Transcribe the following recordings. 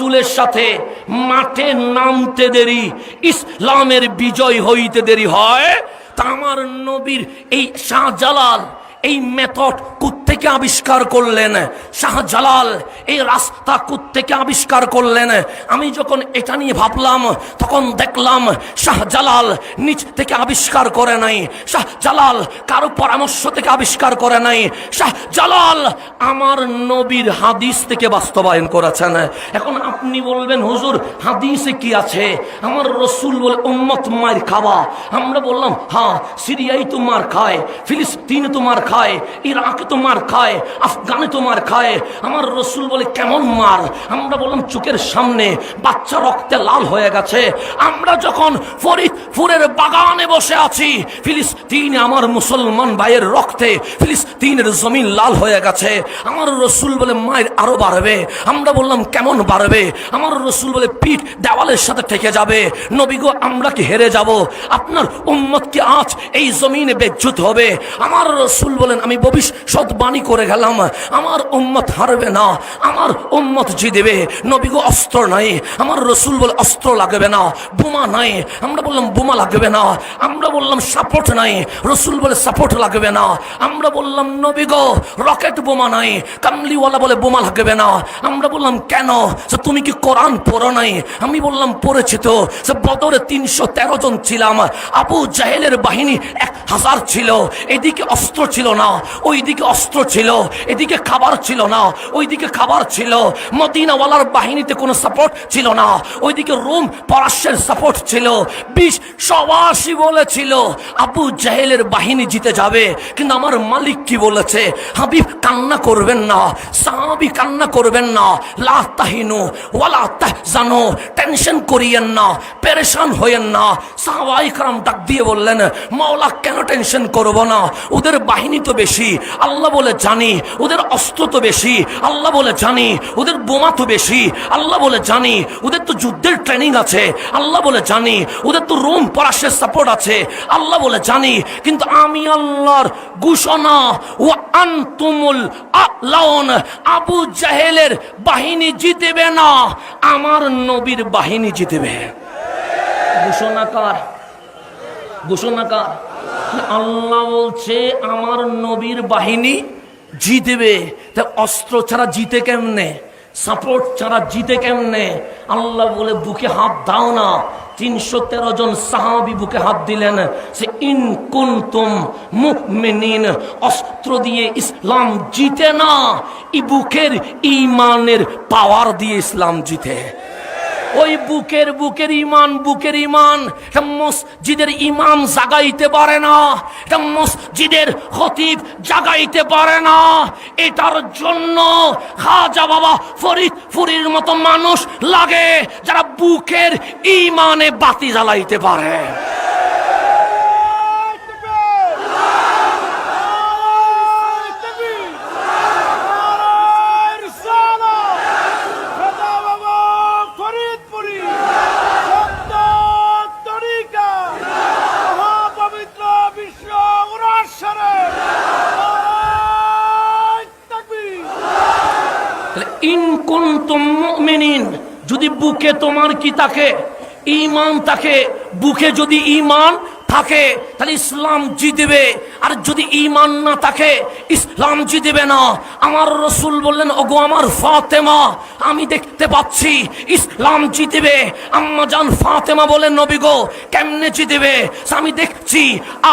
রসুলের সাথে মাঠে নামতে দেরি, ইসলামের বিজয় হইতে দেরি হয়। তা আমার নবীর এই শাহজালাল, এই মেথড থেকে আবিষ্কার করলেন। শাহজালাল এই রাস্তা থেকে আবিষ্কার করলেন। আমি যখন এটা নিয়ে ভাবলাম, তখন দেখলাম শাহজালাল নিচ থেকে আবিষ্কার করে নাই। শাহজালাল কারও পরামর্শ থেকে আবিষ্কার করে নাই। শাহজালাল আমার নবীর হাদিস থেকে বাস্তবায়ন করেছেন। এখন আপনি বলবেন, হুজুর, হাদিসে কি আছে? আমার রসুল বলে, উম্মত মায়ের খাওয়া। আমরা বললাম হ্যাঁ সিরিয়াই তো মার খায়, ফিলিস্তিন তো মার খায়, ইরাকে তো মার খায়, আফগানে তো মার খায়। আমার রসুল বলে, কেমন মার? আমরা বললাম, চোখের সামনে বাচ্চা রক্তে লাল হয়ে গেছে। আমরা যখন ফরিদপুরের বাগানে বসে আছি, ফিলিস্তিনে আমার মুসলমান ভাইয়ের রক্তে ফিলিস্তিনের জমিন লাল হয়ে গেছে। আমার রসুল বলে, মায়ের আরও বাড়বে। আমরা বললাম, কেমন বাড়বে? আমার রসুল বলে, পিঠ দেওয়ালের সাথে থেকে যাবে। নবীগো আমরা কি হেরে যাব? আপনার উম্মত কি আজ এই জমিনে বেজ্জুত হবে? আমার রসুল বলেন, আমি ভবিষ্যৎবাণী করে গেলাম। আমার উম্মত হারবে না। আমার উম্মত জিদেবে নবীগো অস্ত্র নাই। আমার রসুল বলে অস্ত্র লাগবে না। বোমা নাই। আমরা বললাম, বোমা লাগবে না। আমরা বললাম, সাপোর্ট নাই। রসুল বলে, সাপোর্ট লাগবে না। আমরা বললাম, নবীগো, রকেট বোমা নাই। কামলিওয়ালা বলে, বোমা লাগবে না। আমরা বললাম, কেন? যে তুমি কি কোরআন পড়ো নাই? আমি বললাম, পড়েছি তো। সে বদরে তিনশো তেরো জন ছিলাম। আবু জাহেলের বাহিনী এক হাজার ছিল। এদিকে অস্ত্র ছিল না। ওইদিকে অস্ত্র ছিল, এদিকে খাবার ছিল না, ওইদিকে খাবার ছিল। মদিনাওয়ালার বাহিনীতে কোনো সাপোর্ট ছিল না, ওইদিকে রোম পরাশের সাপোর্ট ছিল। বিশ সবাসী বলেছিল আবু জাহেলের বাহিনী জিতে যাবে, কিন্তু আমার মালিক কি বলেছে? হাবিব কান্না করবেন না, সাহাবি কান্না করবেন না, লা তাহিনু ওয়ালা তাহজানু, টেনশন করিয়েন না, পেরেশান হইয়েন না। সাহাবাই কারাম ডাক দিয়ে বললেন, মাওলা কেন টেনশন করব না? ওদের বাহিনী তো বেশি, আল্লাহ বলে জানি, ওদের অস্ত্র তো বেশি, আল্লাহ বলে জানি, ওদের বোমা তো বেশি, আল্লাহ বলে জানি, ওদের তো যুদ্ধের ট্রেনিং আছে, আল্লাহ বলে জানি, ওদের তো রোম পরাশের সাপোর্ট আছে, আল্লাহ বলে জানি, কিন্তু আমি আল্লাহর ঘোষণা, ও আনতুমুল আলাউন, আবু জাহেলের বাহিনী জিতেবে না, আমার নবীর বাহিনী জিতেবে। ঘোষণাকার ঘোষণাকার আল্লাহ বলছে, আমার নবীর বাহিনী জিতবে। তা অস্ত্র ছাড়া জিতে কেমনে? সাপোর্ট ছাড়া জিতে কেমনে? আল্লাহ বলে, বুকে হাত দাও না। তিনশো তেরো জন সাহাবি বুকে হাত দিলেন। সে, ইন কুন্তুম মুমিনিন। অস্ত্র দিয়ে ইসলাম জিতে না ই বুকের ইমানের পাওয়ার দিয়ে ইসলাম জিতে। ওই বুকের বুকের ইমান বুকের ইমান মসজিদের ইমাম জাগাইতে পারে না। এটা মসজিদের হতিব জাগাইতে পারে না। এটার জন্য খাজা বাবা ফরিদ ফুরির মতো মানুষ লাগে যারা বুকের ইমানে বাতি জ্বালাইতে পারে। মুমিনিন যদি বুকে তোমার কি তাকে ইমান তাকে বুকে যদি ইমান থাকে, তাহলে ইসলাম জিতবে। আর যদি ইমান না থাকে, ইসলাম জিতবে না। আমার রসুল বললেন, ওগো আমার ফাতেমা, আমি দেখতে পাচ্ছি ইসলাম জিতবে। আম্মা জান ফাতেমা বলেন নবী গো, কেমনে জিতবে? আমি দেখছি,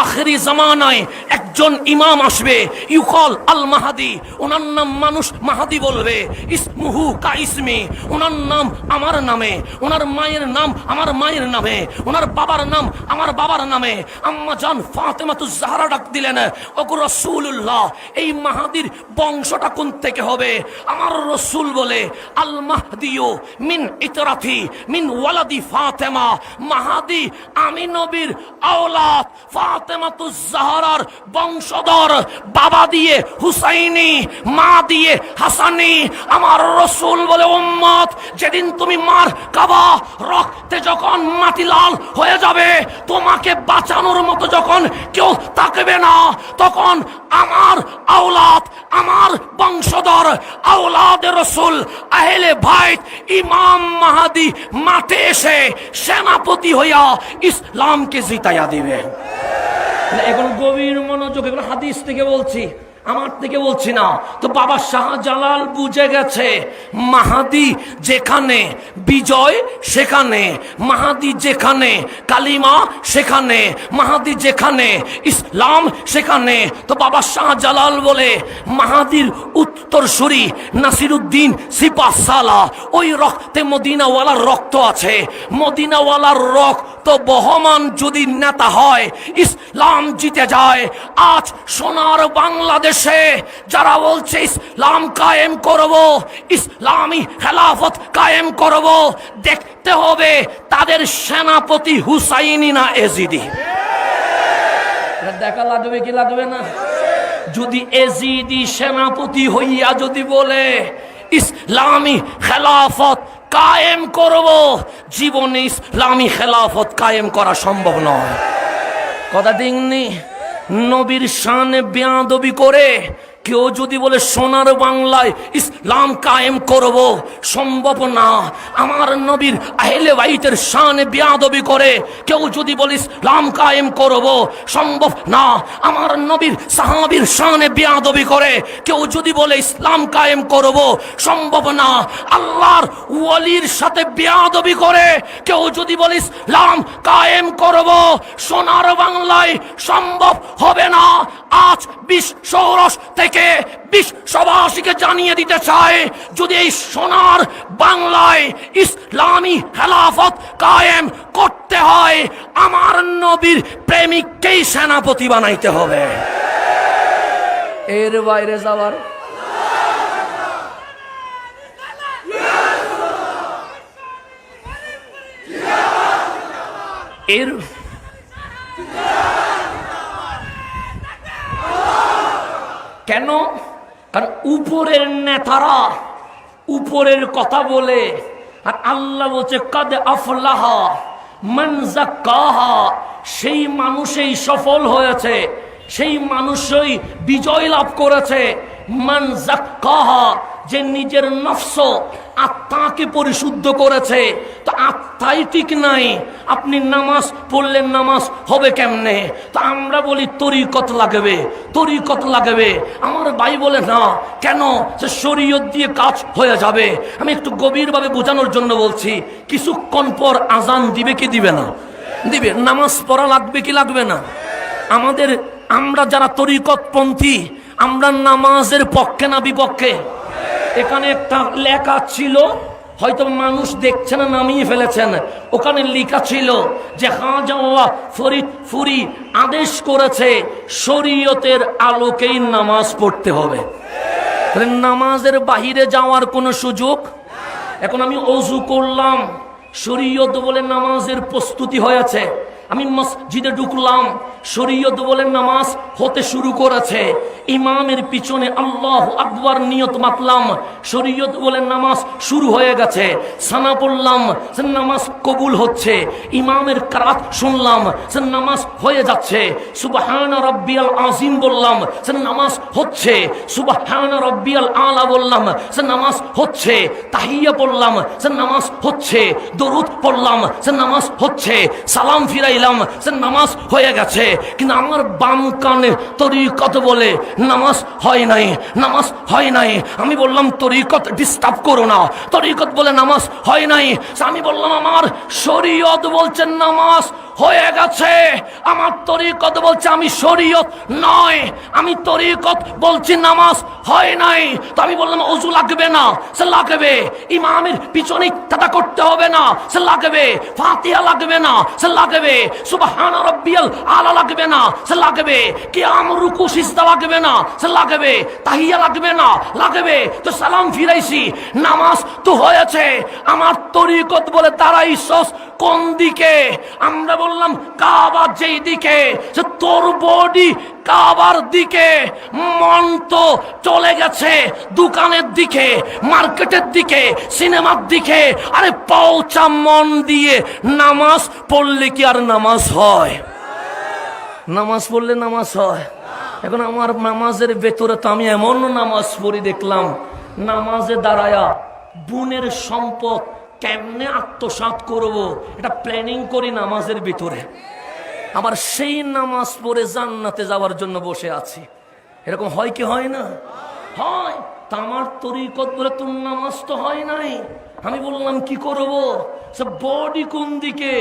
আখেরি জামানায় একজন ইমাম আসবে, ইউকল আল মাহাদি। ওনার নাম মানুষ মাহাদি বলবে, ইসমুহু কা ইসমি। ওনার নাম আমার নামে, ওনার মায়ের নাম আমার মায়ের নামে, ওনার বাবার নাম আমার বাবার নামে। আম্মা জান ফাতেমা তো জাহারা ডাক দিলেন, ওগো রসুল্লাহ এই মাহাদির বংশটা কোন থেকে হবে? আমার রসুল বলে, আল মাহদিও মিন ইতরাথি মিন ওয়ালাদি ফাতেমা। মাহাদি আমি নবীর আওলাদ ফাতেমা তো জাহারার বংশধর, বাবা দিয়ে হুসাইনি, মা দিয়ে হাসানি। আমার রসুল বলে, উম্মত, যেদিন তুমি মার কাবা, রক্তে যখন মাটি লাল হয়ে যাবে, তোমাকে বা বাঁচানোর মতো যখন কেউ তাকবে না, তখন আমার আওলাদ, আমার বংশধর, আওলাদ রসুল, আহেলে ভাই ইমাম মাহাদি মাঠে এসে সেনাপতি হইয়া ইসলামকে জিতাইয়া দিবে এখন গভীর মনোযোগ, এগুলো হাদিস থেকে বলছি। আমার থেকে বলছি না। তো বাবা শাহজালাল বুঝে গেছে, মাহাদি যেখানে, বিজয় সেখানে, মাহাদি যেখানে, কালিমা সেখানে, মাহাদি যেখানে, ইসলাম সেখানে। তো বাবা শাহজালাল বলে, মাহাদির উত্তরসূরি নাসিরুদ্দিন সিপা সালা ওই রক্তে মদিনাওয়ালার রক্ত আছে। মদিনাওয়ালার রক্ত বহমান যদি নেতা হয়, ইসলাম জিতে যায়। আজ সোনার বাংলাদেশে যারা বলছে ইসলাম কায়েম করব, ইসলামী খেলাফত কায়েম করব, দেখতে হবে তাদের সেনাপতি হুসাইনি না এজিদি। দেখা লাগবে কি লাগবে না? যদি এজিদি সেনাপতি হইয়া যদি বলে, ইসলামী খেলাফত কায়েম করব জীবনে ইসলামী খেলাফত কায়েম করা সম্ভব নয়। কথা দিননি নবীর শানে বেয়াদবি করে কেউ যদি বলে, সোনার বাংলায় ইসলাম কায়েম করব, সম্ভব না। আমার নবীর আহলে বাইতের শানে বেয়াদবি করে কেউ যদি বলে, ইসলাম কায়েম করব, সম্ভব না। আমার নবীর সাহাবীর শানে বেয়াদবি করে কেউ যদি বলে, ইসলাম কায়েম করব, সম্ভব না। আল্লাহর ওয়ালির সাথে বেয়াদবি করে কেউ যদি বলে, ইসলাম কায়েম করব, সোনার বাংলায় সম্ভব হবে না। আজ বিশ্ব রস থেকে বিশ্ববাসীকে জানিয়ে দিতে চায় যদি এই সোনার বাংলায় ইসলামী খেলাফত কায়েম করতে হয় আমার নবীর প্রেমিককেই সেনাপতি বানাইতে হবে। এর বাইরে যাওয়ার? এর কেন? কারণ উপরের নেতারা উপরের কথা বলে, আর আল্লাহ বলছে, কাদ আফলাহা মান কাহা সেই মানুষই সফল হয়েছে, সেই মানুষই বিজয় লাভ করেছে। মান কাহা যে নিজের নফস আত্মাকে পরিশুদ্ধ করেছে। তো আত্মাই ঠিক নাই। আপনি নামাজ পড়লেন, নামাজ হবে কেমনে? তো আমরা বলি, তরিকত লাগবে তরিকত লাগবে। আমার ভাই বলে, না, কেন? সে শরীয়ত দিয়ে কাজ হয়ে যাবে। আমি একটু গভীরভাবে বোঝানোর জন্য বলছি, কিছুক্ষণ পর আজান দিবে কি দিবে না? দিবে। নামাজ পড়া লাগবে কি লাগবে না? আমাদের, আমরা যারা তরিকতপন্থী, আমরা নামাজের পক্ষে না বিপক্ষে এখানে একটা লেখা ছিল, হয়তো মানুষ দেখছে না, নামিয়ে ফেলেছেন। ওখানে লেখা ছিল যে হাজাল্লাহ ফরিদ ফুরি আদেশ করেছে, শরীয়তের আলোকেই নামাজ পড়তে হবে। নামাজের বাহিরে যাওয়ার কোনো সুযোগ? এখন আমি অজু করলাম, শরীয়ত বলে নামাজের প্রস্তুতি হয়েছে। আমি মসজিদে ঢুকলাম, শরীয়ত বলে নামাজ হতে শুরু করেছে। ইমামের পিছনে আল্লাহ আকবর নিয়ত মাতলাম। শরীয়ত বলে নামাজ শুরু হয়ে গেছে। সানা পড়লাম, সে নামাজ কবুল হচ্ছে। ইমামের কারাত শুনলাম, সে নামাজ হয়ে যাচ্ছে। সুবাহান রব্বিয়াল আজিম বললাম, সে নামাজ হচ্ছে। সুবাহান রব্বিয়াল আলা বললাম, সে নামাজ হচ্ছে। তাহিয়া পড়লাম, সে নামাজ হচ্ছে। দরুদ পড়লাম, সে নামাজ হচ্ছে। সালাম ফিরাইলাম, সে নামাজ হয়ে গেছে। কিন্তু আমার বাম কানে তরিকত বলে নামাজ হয় নাই, নামাজ হয় নাই। আমি বললাম, তরিকত ডিস্টার্ব করো না। তরিকত বলে নামাজ হয় নাই। আমি বললাম, আমার শরীয়ত বলছেন নামাজ হয়ে গেছে। আমার তরিকত বলছে আমি শরীয়ত নয়। আমি তরিকত বলছি নামাজ হয় নাই। তো আমি বললাম, অজু লাগবে না, সে লাগবে। ইমামের পিছনে তাটা করতে হবে না, সে লাগবে। ফাতিহা লাগবে না, সে লাগবে। সুবহান রব্বিয়াল আলা লাগবে না, সে লাগবে। কি আমরুকু সিজদা লাগবে না। সে লাগবে, তাহিয়া লাগবে না, লাগবে। তো সালাম ফিরাইছি, নামাজ তো হয়েছে। আমার তরিকত বলে তারাই সস, কোন দিকে? আমরা বললাম কাবার যেই দিকে। সে তোর বডি কাবার দিকে। মন তো চলে গেছে দোকানের দিকে, মার্কেটের দিকে, সিনেমার দিকে। আরে পৌঁছা মন দিয়ে নামাজ পড়লে কি আর নামাজ হয়? নামাজ পড়লে নামাজ হয়। এখন আমার নামাজের ভেতরে তো আমি এমন নামাজ পড়ি দেখলাম, নামাজে দাঁড়ায়া বোনের সম্পদ কেমনে আত্মসাৎ করব এটা প্ল্যানিং করি নামাজের ভিতরে। আবার সেই নামাজ পড়ে জান্নাতে যাওয়ার জন্য বসে আছি। এরকম হয় কি হয় না? হয়। তা আমার তরিকত বলে তোর নামাজ তো হয় নাই। আমি বললাম, কি করব? বডি কোন দিকে?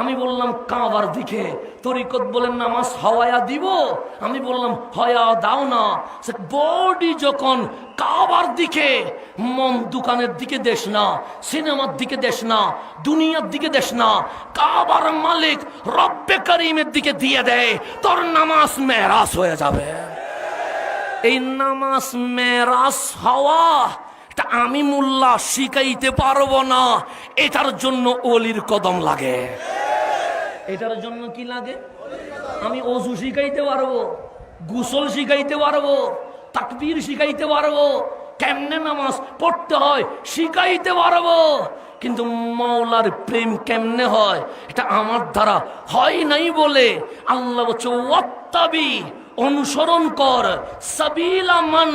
আমি বললাম, কাবার দিকে। তরিকত বলেন, নামাজ হওয়ায়া দিব। আমি বললাম হয়া দাও না। বডি যখন কাবার দিকে, মন দোকানের দিকে দেশ না, সিনেমার দিকে দেশ না, দুনিয়ার দিকে দেশ না, কাবার মালিক রব্বে করিমের দিকে দিয়ে দেয়, তোর নামাজ মেরাজ হয়ে যাবে। এই নামাজ মেরাজ হওয়া, এটা আমি মোল্লা শিখাইতে পারব না, এটার জন্য অলির কদম লাগে। এটার জন্য কি লাগে? আমি অজু শিখাইতে পারব, গুসল শিখাইতে পারব, তাকবির শিখাইতে পারব, কেমনে নামাজ পড়তে হয় শিখাইতে পারব। কিন্তু মাওলার প্রেম কেমনে হয়, এটা আমার দ্বারা হয় নাই বলে আল্লাহ বলছে, ওয়াত্তাবি। অনুসরণ কর। সাবিলামান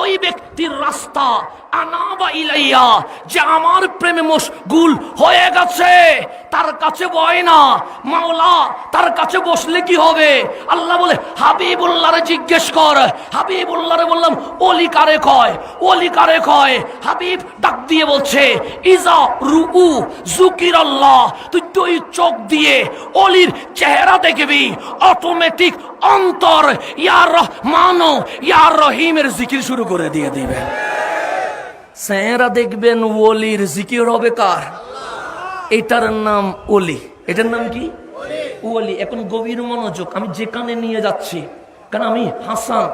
ওই ব্যক্তির রাস্তা আনাবা ইলাইয়া, যে আমার প্রেমে মশগুল হয়ে গেছে। তার কাছে বয় না। মাওলা, তার কাছে বসলে কি হবে? আল্লাহ বলে, হাবিবুল্লাহরে জিজ্ঞেস কর। হাবিবুল্লাহরে বললাম, ওলি কারে কয়? ওলি কারে কয়? হাবিব ডাক দিয়ে বলছে, ইজা রুউ জুকির আল্লাহ তুই দুই চোখ দিয়ে অলির চেহারা দেখবি। অটোমেটিক অন্তর। ইয়ার রহমানো ইয়ার রহিমের জিকির শুরু করে দিয়ে দিবে। চেহারা দেখবেন ওলির জিকির হবে কার? এটার নাম ওলি এটার নাম কি? ওলি এখন গভীর মনোযোগ, আমি যেখানে নিয়ে যাচ্ছি, কারণ আমি হাসান,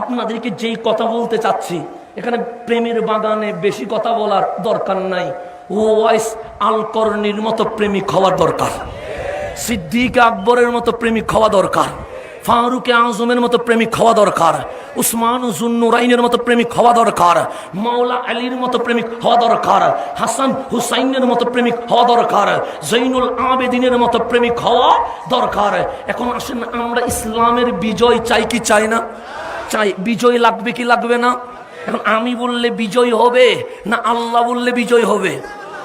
আপনাদেরকে যেই কথা বলতে চাচ্ছি, এখানে প্রেমের বাগানে বেশি কথা বলার দরকার নাই। ওয়াইস আলকর্নির মতো প্রেমিক হওয়ার দরকার। সিদ্দিক আকবরের মতো প্রেমিক হওয়া দরকার। ফারুক আজমের মতো প্রেমিক হওয়া দরকার। উসমান জুন্নুরাইনের মতো প্রেমিক হওয়া দরকার। মাওলা আলীর মতো প্রেমিক হওয়া দরকার। হাসান হুসাইনের মতো প্রেমিক হওয়া দরকার। জৈনুল আবেদিনের মতো প্রেমিক হওয়া দরকার। এখন আসেন, আমরা ইসলামের বিজয় চাই কি চাই না? চাই, বিজয় লাগবে কি লাগবে না? এখন আমি বললে বিজয় হবে না আল্লাহ বললে বিজয় হবে?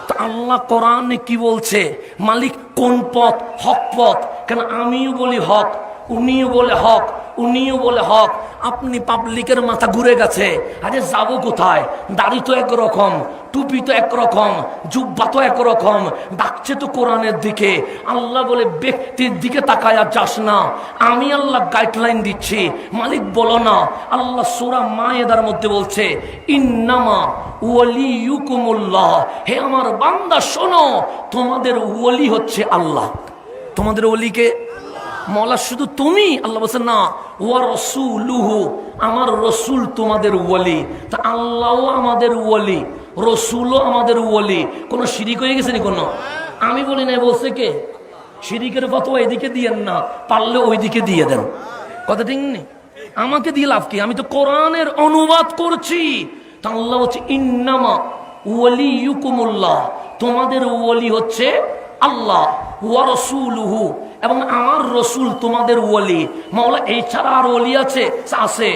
তো আল্লাহ কোরআনে কি বলছে? মালিক কোন পথ? হক পথ। কেন আমিও বলি হক। উনিও বলে হক, উনিও বলে হক, আপনি পাবলিকের মাথা ঘুরে গেছে। আরে যাব কোথায়? দাড়ি তো একরকম, টুপি তো একরকম, জুব্বা তো একরকম, ডাকছে তো কোরআনের দিকে। আল্লাহ বলে, ব্যক্তির দিকে তাকায় যাস না। আমি আল্লাহ গাইডলাইন দিচ্ছি, মালিক বলো না। আল্লাহ সুরা মায়েদার মধ্যে বলছে, ইন্নামা ওয়ালি ইউকুমুল্লাহ হে আমার বান্দা, শোনো, তোমাদের ওলি হচ্ছে আল্লাহ। তোমাদের ওলিকে মলা, শুধু তুমি? আল্লাহ বলছে, না ওয়া রসুলুহু, আমার রসুল তোমাদের ওলি তা আল্লাহও আমাদের ওলি রসুলও আমাদের ওলি কোনো শিরিক হয়ে গেছে নি কোনো? আমি বলি না বলছে কে? শিরিকের ফতোয়া এদিকে দিয়েন না, পারলে ওইদিকে দিয়ে দেন। কথা ঠিক নেই? আমাকে দিয়ে লাভ কি? আমি তো কোরআনের অনুবাদ করছি। তা আল্লাহ হচ্ছে ইন্নামা ওয়ালি ইউকুমুল্লাহ তোমাদের ওলি হচ্ছে আল্লাহ। ওয়া রসুলুহু এবং আমার রসুল তোমাদের ওলি মাওলা এছাড়া আর ওলি আছে? আছে।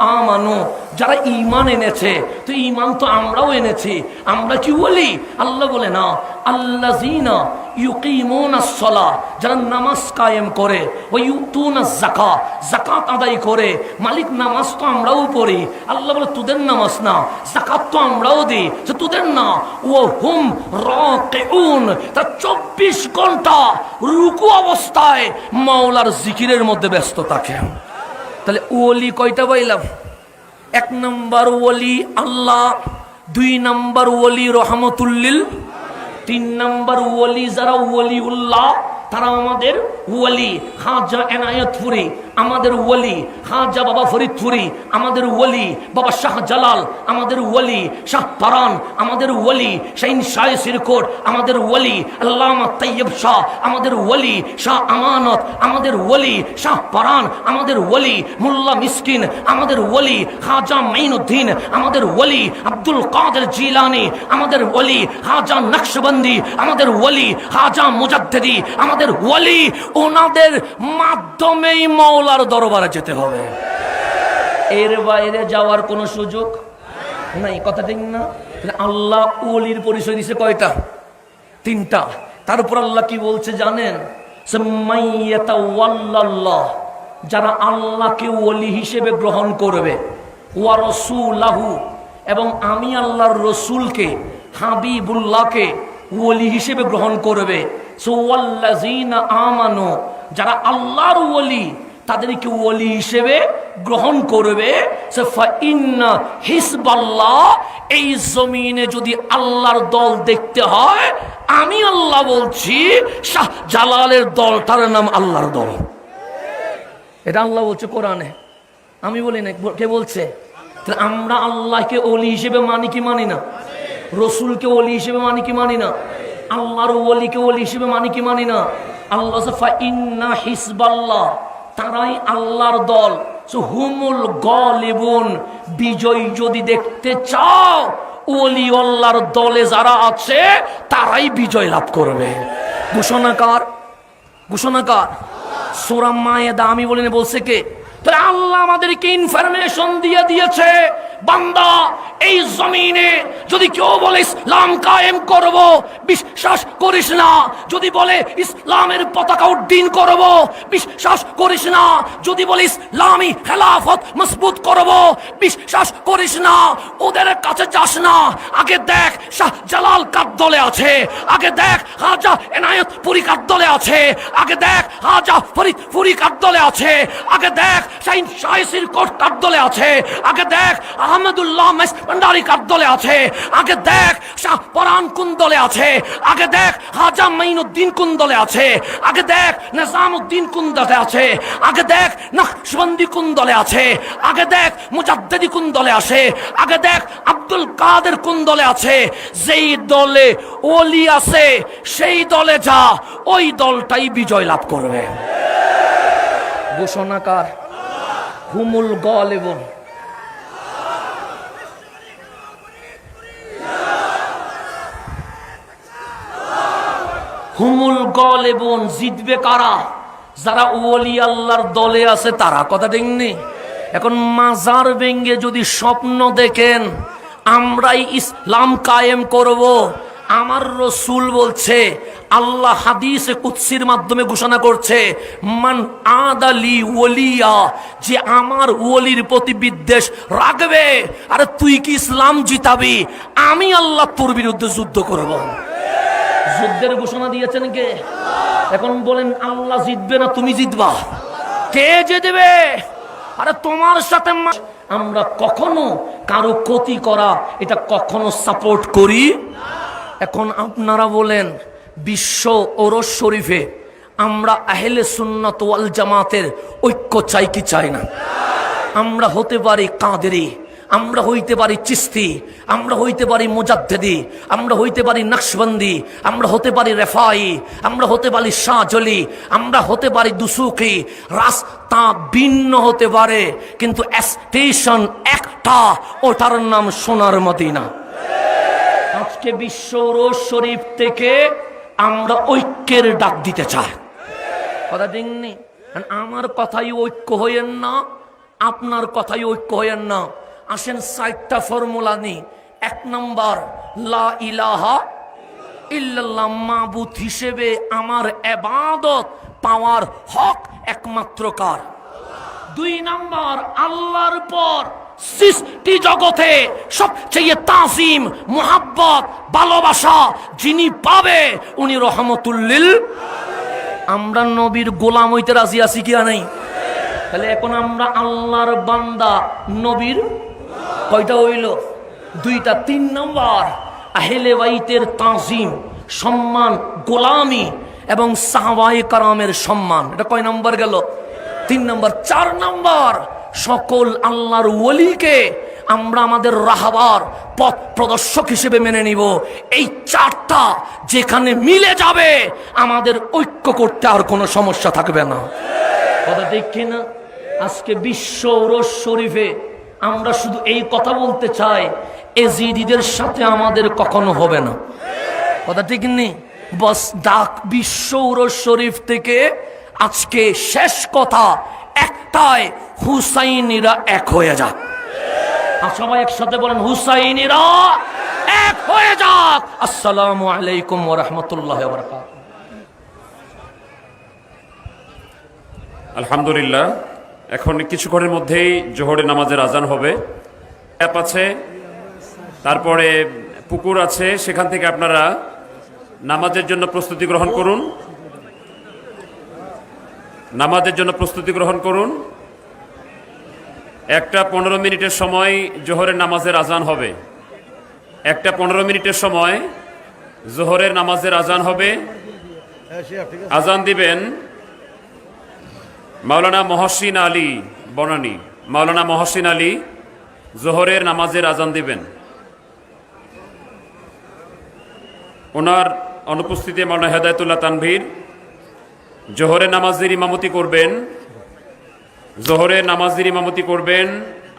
আমানু, যারা ইমান এনেছে। তো ইমান তো আমরাও এনেছি। আমরা কি ওলি আল্লাহ বলে, না। আল্লাযিনা ইউকিমুনাস সালাহ যারা নামাজ কায়েম করে ওই ইউতুনাস যাকাত যাকাত আদায় করে, মালিক নামাজ তো আমরাও পড়ি, আল্লাহ বলে তোদের নামাজ না, যাকাত তো আমরাও দিই, যে তোদের না ও হুম রাকিউন তা চব্বিশ ঘণ্টা রুকু অবস্থায় মাওলার জিকিরের মধ্যে ব্যস্ত থাকে তাহলে ওলি কয়টা পাইলাম? এক নম্বর ওলি আল্লাহ, দুই নম্বর ওলি রহমতুল্লিল তিন নম্বর ওলি যারা ওলি উল্লাহ তারা আমাদের ওয়ালি খাজা এনায়তপুরি। আমাদের ওলি হাজা বাবা ফরিদপুরি আমাদের ওলি বাবা শাহ জালাল আমাদের ওলি শাহ পারান আমাদের ওলি শাহিন শাহ সিরকোট আমাদের ওলি আল্লামা তৈয়ব শাহ আমাদের ওলি শাহ আমানত আমাদের ওলি শাহ পারান আমাদের ওলি মোল্লা মিসকিন আমাদের ওলি খাজা মাইনুদ্দিন আমাদের ওলি আব্দুল কাদের জিলানি আমাদের ওলি হাজা নকশবন্দি আমাদের ওলি হাজা মুজাদ্দেদি আমাদের ওলি ওনাদের মাধ্যমেই মৌলার দরবারে যেতে হবে। এর বাইরে যাওয়ার কোনো সুযোগ নাই। কথা ঠিক না? আল্লাহ ওলির পরিচয় দিছে কয়টা? তিনটা। তারপর আল্লাহ কি বলছে জানেন? সে যারা আল্লাহকে ওলি হিসেবে গ্রহণ করবে, ওয়া রসুলাহু। এবং আমি আল্লাহর রসুলকে, হাবিবুল্লাহকে ওলি হিসেবে গ্রহণ করবে। সোয়াল্লাযীনা আমানু। যারা আল্লাহর ওলি তাদেরকে ওলি হিসেবে গ্রহণ করবে। হিসবাল্লাহ, এই জমিনে যদি আল্লাহর দল দেখতে হয়, আমি আল্লাহ বলছি, শাহ জালালের দল তার নাম আল্লাহর দল। এটা আল্লাহ বলছে কোরআনে। আমি বলি না, কে বলছে? আমরা আল্লাহকে অলি হিসেবে মানি কি মানি না? রসুলকে অলি হিসেবে মানি কি মানি না? আল্লাহর ওলিকে অলি হিসেবে মানি কি মানি না? আল্লাহ হিসবাল্লাহ। তারাই আল্লাহর দল। হুমুল গলিবুন, বিজয় যদি দেখতে চাও ওলি আল্লাহর দলে যারা আছে, তারাই বিজয় লাভ করবে। ঘোষণাকার ঘোষণাকার সোরাম মায়েদা, আমি বলিনি বলছে কে? তাহলে আল্লাহ আমাদেরকে ইনফরমেশন দিয়ে দিয়েছে। বান্দা, এই জমিনে যদি কেউ বলে ইসলাম কায়েম করব, বিশ্বাস করিস না। যদি বলে ইসলামের পতাকা উড্ডীন করব, বিশ্বাস করিস না। যদি বলে ইসলামী খেলাফত মজবুত করব, বিশ্বাস করিস না। ওদের কাছে যাস না। আগে দেখ শাহ জালাল কার দলে আছে। আগে দেখ হাজা এনায়ত পুরি কার দলে আছে। আগে দেখ হাজা ফরিদ পুরি কার দলে আছে। আগে দেখ শাহিন শাহিসির কোট কার দলে আছে। আগে দেখ আহমেদুল্লাহ ভান্ডারি কার দলে আছে? আগে দেখ শাহ পরান কোন দলে আছে? আগে দেখ হাজা মাইনুদ্দিন কোন দলে আছে? আগে দেখ নিজামউদ্দিন কোন দলে আছে? আগে দেখ নকশবন্দি কোন দলে আছে? আগে দেখ মুজাদ্দেদি কোন দলে আছে আগে দেখ আব্দুল কাদের কোন দলে আছে? যেই দলে ওলি আছে, সেই দলে যা, ওই দলটাই বিজয় লাভ করবে। ঘোষণাকার হুমুল গল এবং হুমুল গল এবং জিতবে কারা? যারা ওলি আল্লাহর দলে আছে, তারা কথা দেখনি এখন মাজার ভেঙ্গে যদি স্বপ্ন দেখেন, আমরাই ইসলাম কায়েম করব। আমার রসুল বলছে, আল্লাহ হাদিসে কুৎসির মাধ্যমে ঘোষণা করছে, মান আদালি ওলিয়া যে আমার ওলির প্রতি বিদ্বেষ রাখবে, আরে তুই কি ইসলাম জিতাবি? আমি আল্লাহ তোর বিরুদ্ধে যুদ্ধ করব। যুদ্ধের ঘোষণা দিয়েছেন কে? এখন বলেন, আল্লাহ জিতবে না, তুমি জিতবা। কে জিতবে? আরে তোমার সাথে আমরা কখনো কারও ক্ষতি করা, এটা কখনো সাপোর্ট করি এখন আপনারা বলেন, বিশ্ব ওরস শরীফে আমরা আহলে সুন্নত ওয়াল জামাতের ঐক্য চাই কি চাই না? আমরা হতে পারি কাদেরি আমরা হইতে পারি চিস্তি, আমরা হইতে পারি মুজাদ্দেদি, আমরা হইতে পারি নকশবন্দি, আমরা হতে পারি রেফাই, আমরা হতে পারি শাহজলি, আমরা হতে পারি দুসুকি রাস্তা ভিন্ন হতে পারে, কিন্তু স্টেশন একটা, ওটার নাম সোনার মদিনা। আজকে বিশ্ব রোজ শরীফ থেকে আমরা ঐক্যের ডাক দিতে চাই। কথা দিননি আমার কথাই ঐক্য হইয়েন না, আপনার কথাই ঐক্য হইয়েন না। আসেন সাইটটা ফর্মুলা নি এক নম্বর, লা ইলাহা ইল্লাল্লাহ, মাবুদ হিসেবে আমার এবাদত, পাওয়ার হক একমাত্র কার? দুই নাম্বার, আল্লাহর পর সৃষ্টি জগতে সবচেয়ে তাজিম, মোহাব্বত, ভালোবাসা যিনি পাবে, উনি রহমতুল্লিল আমরা নবীর গোলাম হইতে রাজি আছি কি নাই? তাহলে এখন আমরা আল্লাহর বান্দা, নবীর কয়টা হইল? দুইটা, তিন নম্বর। আহেলে বাইতের তাজিম, সম্মান, গোলামি এবং সাহাবাই কারামের সম্মান। এটা কয় নম্বর গেল? তিন নম্বর। চার নম্বর, সকল আল্লাহর ওলিকে আমরা আমাদের রাহাবার পথ প্রদর্শক হিসেবে মেনে নিব। এই চারটা যেখানে মিলে যাবে, আমাদের ঐক্য করতে আর কোনো সমস্যা থাকবে না। কথা ঠিক কিনা? আজকে বিশ্ব ওরস শরীফে আমরা শুধু এই কথা বলতে চাই, এজিদিদের সাথে আমাদের কখনো হবে না। কথা ঠিক নেই বস ডাক বিশ্ব উরস শরীফ থেকে আজকে শেষ কথা একটাই, হুসাইনিরা এক হয়ে যাক। সবাই একসাথে বলেন, হুসাইনিরা এক হয়ে যাক। আসসালামু আলাইকুম ওয়া রাহমাতুল্লাহি ওয়া বারাকাতুহু। আলহামদুলিল্লাহ। এখন কিছুক্ষণের মধ্যেই জোহরের নামাজের আজান হবে। অ্যাপ আছে, তারপরে পুকুর আছে, সেখান থেকে আপনারা নামাজের জন্য প্রস্তুতি গ্রহণ করুন। নামাজের জন্য প্রস্তুতি গ্রহণ করুন। একটা পনেরো মিনিটের সময় জোহরের নামাজের আজান হবে। একটা পনেরো মিনিটের সময় জোহরের নামাজের আজান হবে। আজান দিবেন। মাওলানা মহসিন আলী বনানী। মাওলানা মহসিন আলী জোহরের নামাজের আজান দিবেন। ওনার অনুপস্থিতিতে মাওলানা হেদায়তুল্লাহ তানভীর জোহরের নামাজের ইমামতি করবেন। জোহরের নামাজের ইমামতি করবেন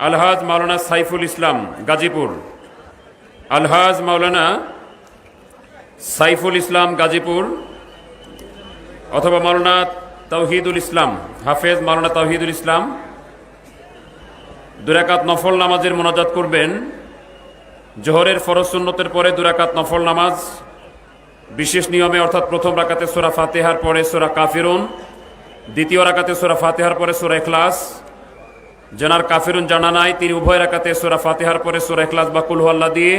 আলহাজ মাওলানা সাইফুল ইসলাম, গাজীপুর। আলহাজ মাওলানা সাইফুল ইসলাম, গাজীপুর। অথবা মাওলানা তৌহিদুল ইসলাম। হাফেজ মাওলানা তৌহিদুল ইসলাম, দুরাকাত নফল নামাজের মোনাজাত করবেন। জোহরের ফরজ সুন্নতের পরে দুরাকাত নফল নামাজ, বিশেষ নিয়মে অর্থাৎ প্রথম রাকাতে সোরা ফাতেহার পরে সোরা কাফিরুন, দ্বিতীয় রাকাতে সোরা ফাতেহার পরে সোরা এখলাস জানার কাফিরুন জানা নাই, তিনি উভয় রাকাতে সোরা ফাতেহার পরে সোরা এখলাস বা কুলহল্লা দিয়ে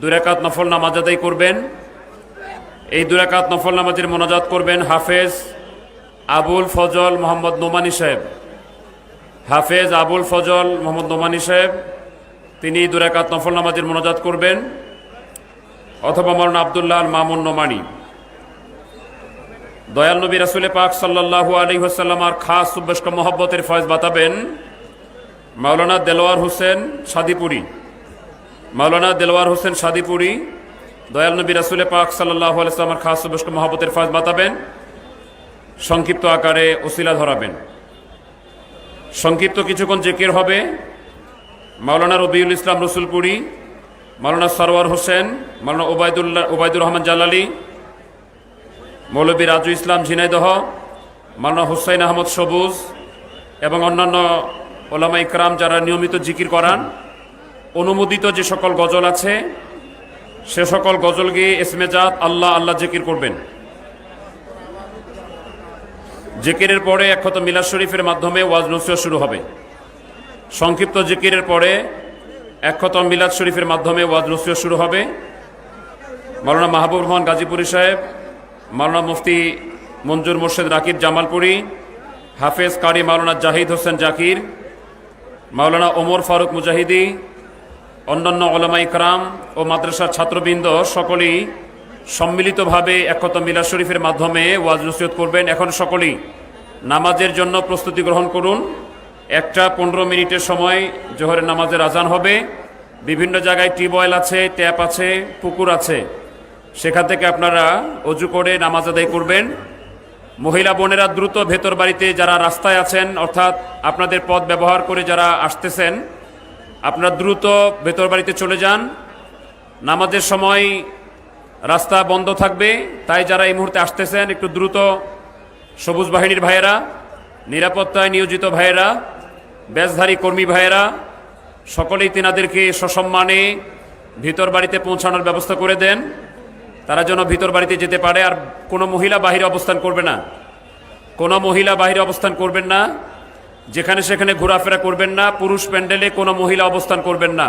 দুরাকাত নফল নামাজ আদায় করবেন। এই দুরাকাত নফল নামাজের মোনাজাত করবেন হাফেজ আবুল ফজল মোহাম্মদ নোমানি সাহেব। হাফেজ আবুল ফজল মোহাম্মদ নোমানি সাহেব, তিনি দুরাকাত নফল নামাজের মোনাজাত করবেন। অথবা মরণ আবদুল্লাহ মামুন নোমানি। দয়াল নবী রাসুলে পাক সাল্লাহু আলী হাসাল্লামার খাস সুবেশক মোহব্বতের ফয়েজ বাতাবেন মাওলানা দেলোয়ার হোসেন সাদিপুরি। মাওলানা দেলোয়ার হোসেন সাদিপুরি, দয়াল নবী রাসুলে পাক সাল্লাহ আলাইসলামার খাস সুবেশক মোহব্বতের ফয়েজ বাতাবেন। সংক্ষিপ্ত আকারে ওসিলা ধরাবেন। সংক্ষিপ্ত কিছুক্ষণ জেকের হবে। মাওলানা রবিউল ইসলাম রসুলপুরি, মাওলানা সরওয়ার হোসেন, মাওলানা ওবায়দুল্লাহ ওবায়দুর রহমান জালালি, মৌলবী রাজু ইসলাম ঝিনাইদহ, মাওলানা হুসাইন আহমদ সবুজ এবং অন্যান্য ওলামা ইকরাম যারা নিয়মিত জিকির করান, অনুমোদিত যে সকল গজল আছে, সে সকল গজল গিয়ে এসমেজাত আল্লাহ আল্লাহ জিকির করবেন। জিকিরের পরে একশত মিলাদ শরীফের মাধ্যমে ওয়াজ নসিয়া শুরু হবে। সংক্ষিপ্ত জিকিরের পরে একশত মিলাদ শরীফের মাধ্যমে ওয়াজ নসিয়া শুরু হবে। মাওলানা মাহবুব রহমান গাজীপুরি সাহেব, মাওলানা মুফতি মঞ্জুর মোর্শেদ রাকিব জামালপুরি, হাফেজ কারি মাওলানা জাহিদ হোসেন জাকির, মাওলানা ওমর ফারুক মুজাহিদি, অন্যান্য ওলামা ইকরাম ও মাদ্রাসার ছাত্রবৃন্দ সকলেই সম্মিলিতভাবে একত মিলাদ শরীফের মাধ্যমে ওয়াজ নসিহত করবেন এখন সকলেই। নামাজের জন্য প্রস্তুতি গ্রহণ করুন। একটা পনেরো মিনিটের সময় জোহরের নামাজের আজান হবে। বিভিন্ন জায়গায় টিউবওয়েল আছে, ট্যাপ আছে, পুকুর আছে। সেখান থেকে আপনারা অজু করে নামাজ আদায় করবেন। মহিলা বোনেরা দ্রুত ভেতর বাড়িতে যারা রাস্তায় আছেন, অর্থাৎ আপনাদের পথ ব্যবহার করে যারা আসতেছেন, আপনারা দ্রুত ভেতর বাড়িতে চলে যান। নামাজের সময় রাস্তা বন্ধ থাকবে, তাই যারা এই মুহূর্তে আসতেছেন, একটু দ্রুত সবুজ বাহিনীর ভাইয়েরা, নিরাপত্তায় নিয়োজিত ভাইয়েরা ব্যাসধারী কর্মী ভাইয়েরা, সকলেই তেনাদেরকে সসম্মানে ভিতর বাড়িতে পৌঁছানোর ব্যবস্থা করে দেন। তারা যেন ভিতর বাড়িতে যেতে পারে, আর কোনো মহিলা বাহিরে অবস্থান করবে না। কোনো মহিলা বাহিরে অবস্থান করবেন না, যেখানে সেখানে ঘোরাফেরা করবেন না, পুরুষ প্যান্ডেলে কোনো মহিলা অবস্থান করবেন না।